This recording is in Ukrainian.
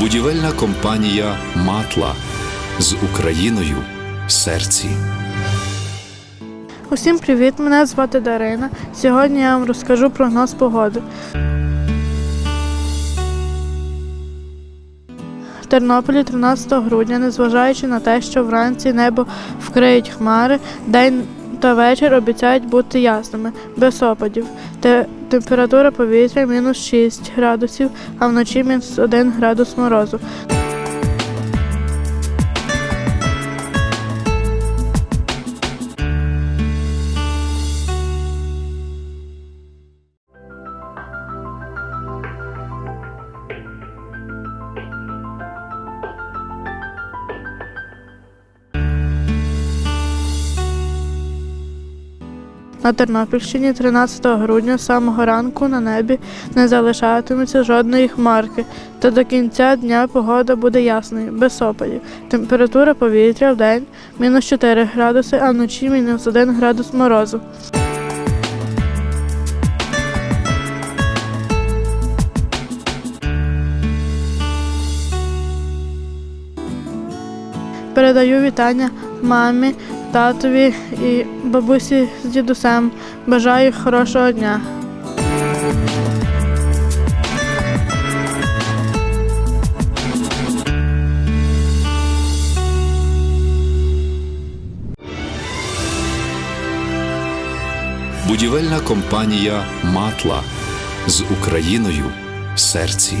Будівельна компанія Матла з Україною в серці. Усім привіт! Мене звати Дарина. Сьогодні я вам розкажу прогноз погоди. Тернополі 13 грудня, незважаючи на те, що вранці небо вкриють хмари, день та вечір обіцяють бути ясними, без опадів. Те- температура повітря мінус 6 градусів, а вночі мінус 1 градус морозу. На Тернопільщині 13 грудня з самого ранку на небі не залишатиметься жодної хмарки, та до кінця дня погода буде ясною, без опадів. Температура повітря в день мінус 4 градуси, а вночі мінус 1 градус морозу. Передаю вітання мамі, татові і бабусі з дідусем. Бажаю хорошого дня. Будівельна компанія Матла з Україною в серці.